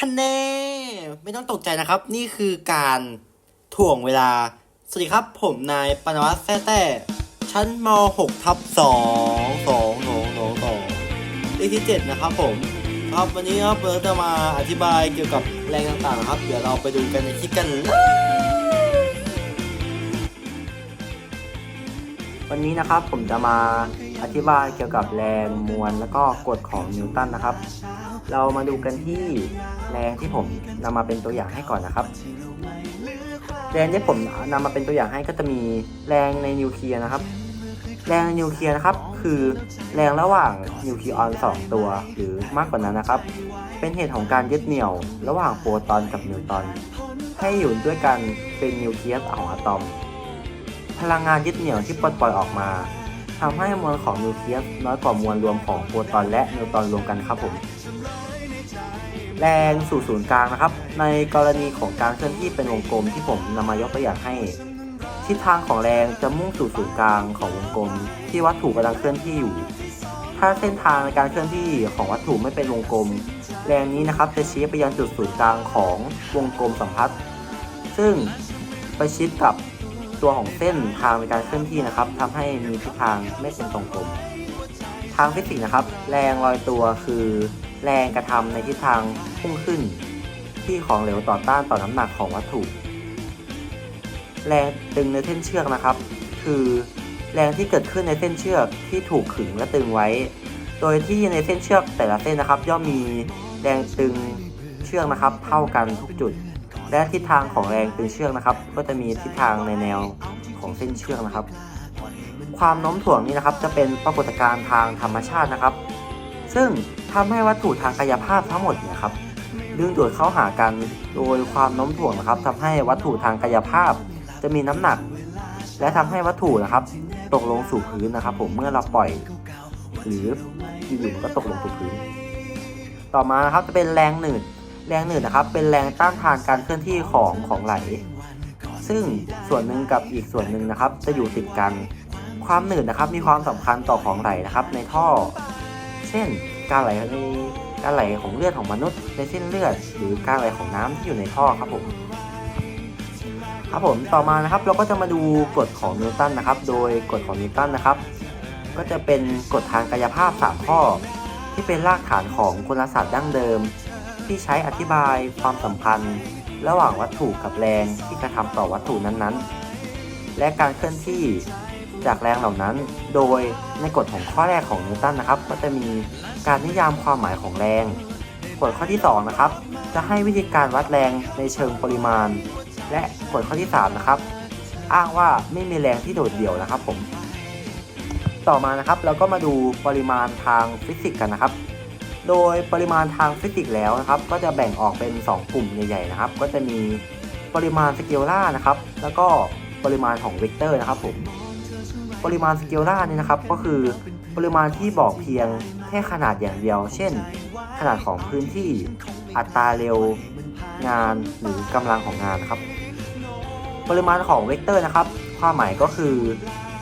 ฮันเน่ไม่ต้องตกใจนะครับ นี่คือการถ่วงเวลา สวัสดีครับ ผมนายปนวัตแท้แต้ชั้นม .6 ทับ2 2 2 2 2เลขที่ 7 นะครับผม ครับวันนี้ครับเราจะมาอธิบายเกี่ยวกับแรงต่างๆครับ เดี๋ยวเราไปดูกันในคลิปกันเลยวันนี้นะครับผมจะมา อธิบายเกี่ยวกับแรงมวลแล้วก็กฎของนิวตันนะครับ เรามาดูกันที่แรงที่ผมนำมาเป็นตัวอย่างให้ก่อนนะครับ แรงที่ผมนำมาเป็นตัวอย่างให้ก็จะมีแรงในนิวเคลียร์นะครับ แรงในนิวเคลียร์นะครับ คือแรงระหว่างนิวเคลียร์ออนสองตัวหรือมากกว่านั้นนะครับ เป็นเหตุของการยึดเหนี่ยว ระหว่างโปรตอนกับนิวตอนให้อยู่ด้วยกันเป็นนิวเคลียสของอะตอม พลังงานยึดเหนี่ยวที่ปลดปล่อยออกมา ทำให้มวลของนิวเคลียสน้อยกว่ามวลรวมของโปรตอนและนิวตรอนรวมกันครับผม แรงสู่ศูนย์กลางนะครับ ในกรณีของการเคลื่อนที่เป็นวงกลมที่ผมนำมายกตัวอย่างให้ ทิศทางของแรงจะมุ่งสู่ศูนย์กลางของวงกลม ที่วัตถุกำลังเคลื่อนที่อยู่ ถ้าเส้นทางในการเคลื่อนที่ของวัตถุไม่เป็นวงกลม แรงนี้นะครับจะชี้ไปยังจุดศูนย์กลางของวงกลมสัมพัทธ์ซึ่งไปชิดกับ ตัวของเส้นทางในการเคลื่อนที่นะครับทำให้มีทิศทางไม่เป็นตรงกลม ทางฟิสิกส์นะครับ แรงลอยตัวคือ แรงกระทำในทิศทางพุ่งขึ้น ที่ของเหลวต่อต้านต่อน้ำหนักของวัตถุ แรงตึงในเส้นเชือกนะครับ คือแรงที่เกิดขึ้นในเส้นเชือกที่ถูกขึงและตึงไว้ โดยที่ในเส้นเชือกแต่ละเส้นนะครับ ย่อมมีแรงตึงเชือกนะครับ เท่ากันทุกจุด และทิศทางของแรงตึงเชือกนะครับ ก็จะมีทิศทางในแนวของเส้นเชือกนะครับ ความโน้มถ่วงนี้นะครับ จะเป็นปรากฏการณ์ทางธรรมชาตินะครับ ซึ่งทำให้วัตถุทางกายภาพทั้งหมดเนี่ยครับดึงดูดเข้าหากันโดยความโน้มถ่วงนะครับทำให้วัตถุทางกายภาพ จะมีน้ำหนัก และทำให้วัตถุนะครับ ตกลงสู่พื้นนะครับ ผมเมื่อเราปล่อย หรืออยู่ๆมันก็ตกลงสู่พื้น ต่อมานะครับจะเป็นแรงหนืด แรงหนืดนะครับ เป็นแรงต้านทานการเคลื่อนที่ของของไหล ซึ่งส่วนหนึ่งกับอีกส่วนหนึ่งนะครับ จะอยู่ติดกัน ความหนืดนะครับ มีความสำคัญต่อของไหลนะครับ ในท่อ เช่นการไหลในการไหลของเลือดของมนุษย์ในเส้นเลือด หรือการไหลของน้ำที่อยู่ในท่อครับผมครับผมต่อมานะครับเราก็จะมาดูกฎของนิวตันนะครับ โดยกฎของนิวตันนะครับ ก็จะเป็นกฎทางกายภาพ 3 ข้อ ที่เป็นรากฐานของกลศาสตร์ดั้งเดิม ที่ใช้อธิบายความสัมพันธ์ ระหว่างวัตถุกับแรงที่กระทำต่อวัตถุนั้นๆ และการเคลื่อนที่จากแรงเหล่านั้น โดยในกฎของข้อแรกของนิวตันนะครับ ก็จะมีการนิยามความหมายของแรง กฎข้อที่ 2 นะครับ จะให้วิธีการวัดแรงในเชิงปริมาณ และกฎข้อที่ 3 นะครับ อ้างว่าไม่มีแรงที่โดดเดี่ยวนะครับผม ต่อมานะครับเราก็มาดูปริมาณทางฟิสิกส์กันนะครับ โดยปริมาณทางฟิสิกส์แล้วนะครับ ก็จะแบ่งออกเป็น 2 กลุ่มใหญ่ๆนะครับ ก็จะมีปริมาณสเกลล่าร์นะครับ แล้วก็ปริมาณของเวกเตอร์นะครับผมปริมาณสเกลล่าร์เนี่ยนะครับ ก็คือปริมาณที่บอกเพียงแค่ขนาดอย่างเดียว เช่น ขนาดของพื้นที่อัตราเร็วงานหรือกำลังของงานนะครับ ปริมาณของเวกเตอร์นะครับ ความหมายก็คือ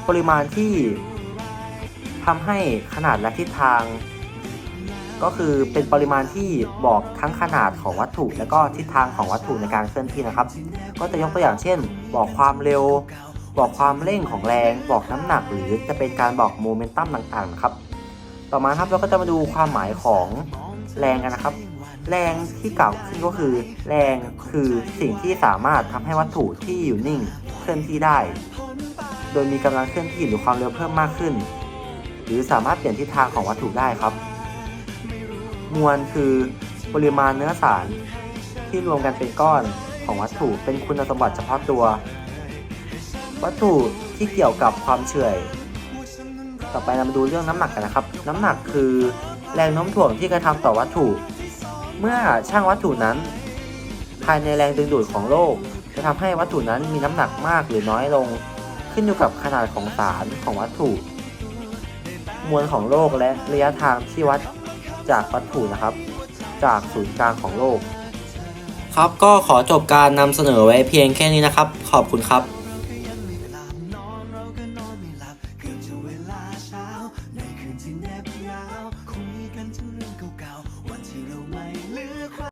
ปริมาณที่ทำให้ขนาดและทิศทาง ก็คือเป็นปริมาณที่บอกทั้งขนาดของวัตถุ และก็ทิศทางของวัตถุในการเคลื่อนที่นะครับ ก็จะยกตัวอย่างเช่น บอกความเร็ว บอกความเร่งของแรง บอกน้ำหนัก หรือจะเป็นการบอกโมเมนตัมต่างๆนะครับ ต่อมาครับเราก็จะมาดูความหมายของแรงกันนะครับ แรงที่กล่าวขึ้นก็คือ แรงคือสิ่งที่สามารถทำให้วัตถุที่อยู่นิ่งเคลื่อนที่ได้ โดยมีกำลังเคลื่อนที่หรือความเร็วเพิ่มมากขึ้น หรือสามารถเปลี่ยนทิศทางของวัตถุได้ครับ มวลคือปริมาณเนื้อสารที่รวมกันเป็นก้อนของวัตถุเป็นคุณสมบัติเฉพาะตัว วัตถุที่เกี่ยวกับความเฉื่อย ต่อไปเรามาดูเรื่องน้ำหนักกันนะครับ น้ำหนักคือแรงโน้มถ่วงที่กระทำต่อวัตถุ เมื่อช่างวัตถุนั้น ภายในแรงดึงดูดของโลก จะทำให้วัตถุนั้นมีน้ำหนักมากหรือน้อยลง ขึ้นอยู่กับขนาดของสารของวัตถุ มวลของโลกและระยะทางที่วัด จากวัตถุนะครับ จากศูนย์กลางของโลก ครับก็ขอจบการนำเสนอไว้เพียงแค่นี้นะครับ ขอบคุณครับ